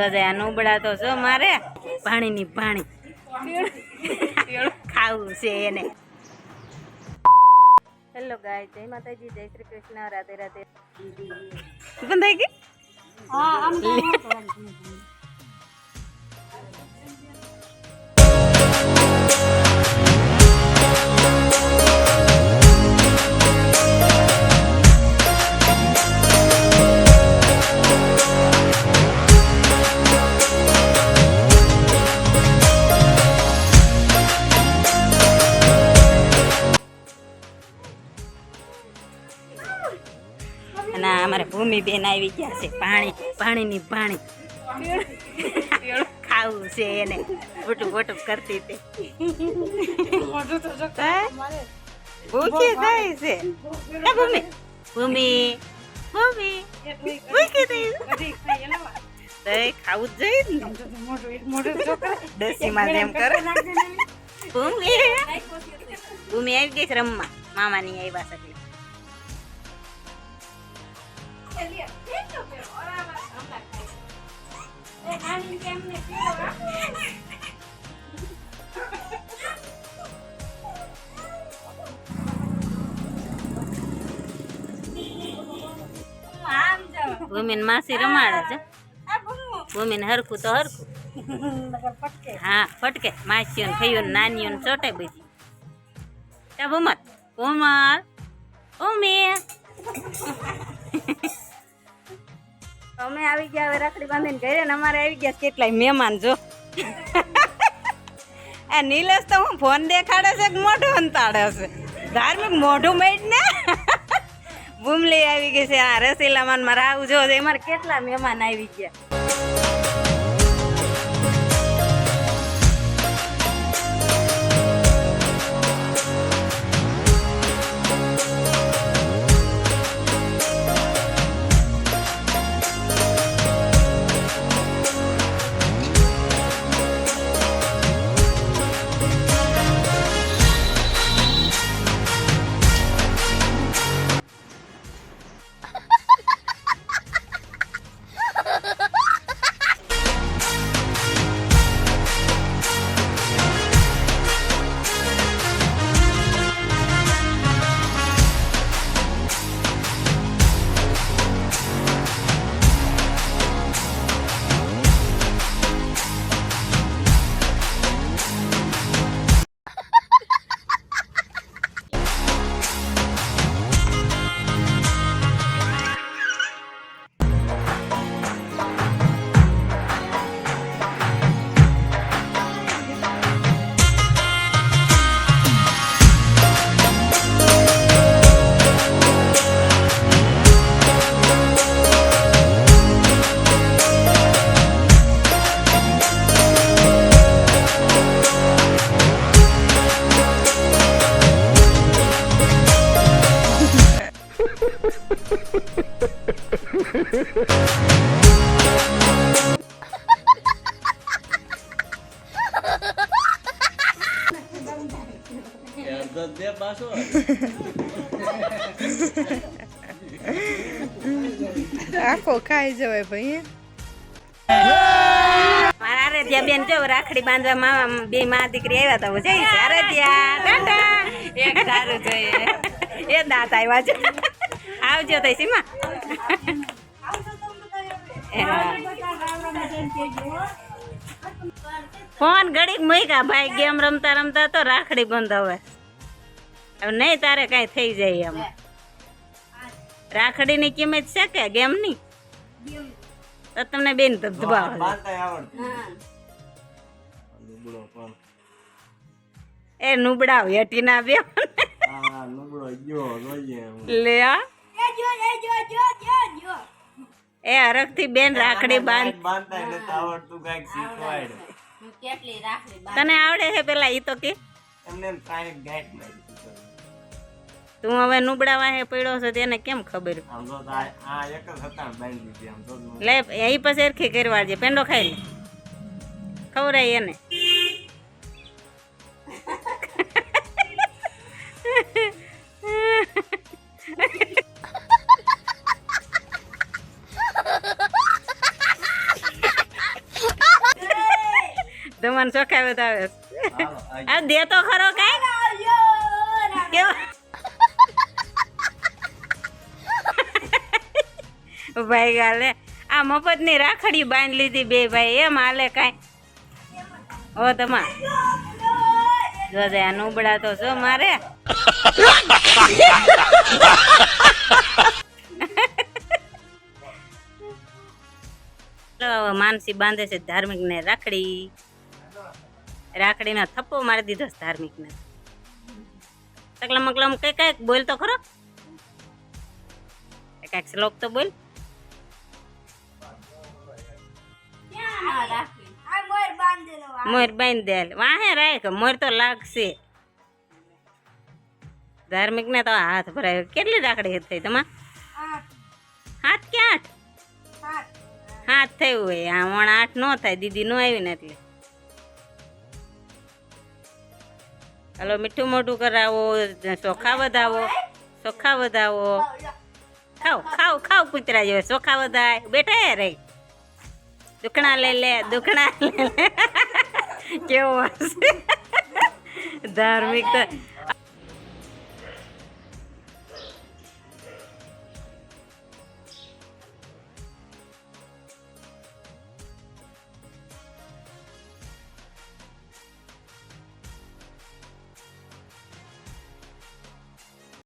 જો જે આ નુબડા તો જો મારે પાણીની પાણી. ખાવું છે એને. હેલો ગાય જય માતાજી, જય શ્રી કૃષ્ણ. રાધે રાધે. બંધાઈ ગઈ? અને અમારે ભૂમિ બેન આવી ગયા છે. પાણી પાણીની પાણી. ખાવું છે એને. મોટું મોટું કરતી તે ભૂખી થઈ છે. ભૂમિ ભૂમિ ભૂમિ. ભૂખી થઈ તો ખાવું જ જોઈએ ને. જેમ કરે. ભૂમિ. ભૂમિ આવી ગઈ છે રમવા. મામાની આવ્યા છે. ભૂમિન માસી રમાડે છે. વુમેન હરખું તો હરખું. હા ફટકે. માસીઓ ને થયું ને નાનીઓ ને ચોટે બધી એ ભૂમત. ભૂમિ અમે આવી ગયા હવે રાખડી બાંધીને ઘરે ને અમારે આવી ગયા કેટલાય મહેમાન જો. આ નીલેશ તો હું ફોન દેખાડે છે કે મોઢું અંતાડે છે? ધાર્મિક મોઢું મેડ ને. બુમલી આવી ગઈ છે આ રસીલામાન મારા આવું જો એ મારે કેટલા મહેમાન આવી ગયા? આખો ખાઈ જવાય ભાઈ મારા આરાધ્યા બેન જો રાખડી બાંધવા મામા બે મા દીકરી આવ્યા હતા જઈ છે આરાધ્યા ટાટા. એક સારું જોઈએ. એ દાંત આવ્યા છે. આવજો તઈ સીમા. ફોન ઘડીક મૂક્યા ભાઈ ગેમ રમતા રમતા તો રાખડી બંધ હવે. નહીં તારે કાંઈ થઈ જાય એમ. રાખડીની કિંમત છે કે ગેમની? તો તમને બેન ધબધબાવે એ નુબડાવ વેઠી ના બે લે આ. એ હરખથી બેન રાખડી બાંધ. તને આવડે છે પેલા ઈ તો કે? તું હવે નુબડા વાહે પડ્યો છે તેને કેમ ખબર? લે એ પછી એરખી કરવા જે પેંડો ખાઈ લે. ખવડાય એને. તમને તો આવે આ દે તો ખરો કઈ. કેવો ભાઈ ગાલે. આ મફતની રાખડી બાંધી લીધી બે ભાઈ, એમ હાલે કાંઈ. હો તમા જોજે આ નુબડા તો જો મારે. માનસી બાંધે છે ધાર્મિક ને રાખડી. રાખડીનો થપ્પો મારી દીધો છે ધાર્મિક ને તકલમ મકલમ કઈ, કંઈક બોલ તો ખરો? કંઈક શ્લોક તો બોલ. મોર બાંધી દેલ વાહે રાખ મોર તો લાગશે. ધાર્મિક ને તો હાથ ભરાયો. કેટલી રાખડી થઈ તમા હાથ. કે આઠ? હાથ. થયું હોય. આ વણ આઠ નો થાય દીદી નો આવી ને એટલે. હલો મીઠું મોઢું કરાવો ચોખા વધાવો ચોખા વધાવો. ખાવ ખાવ ખાવ કૂતરા જેવા. ચોખા વધાય. બેઠા હે રે દુખણા લઈ લે દુખણા લઈ લે. કેવો ધાર્મિક તો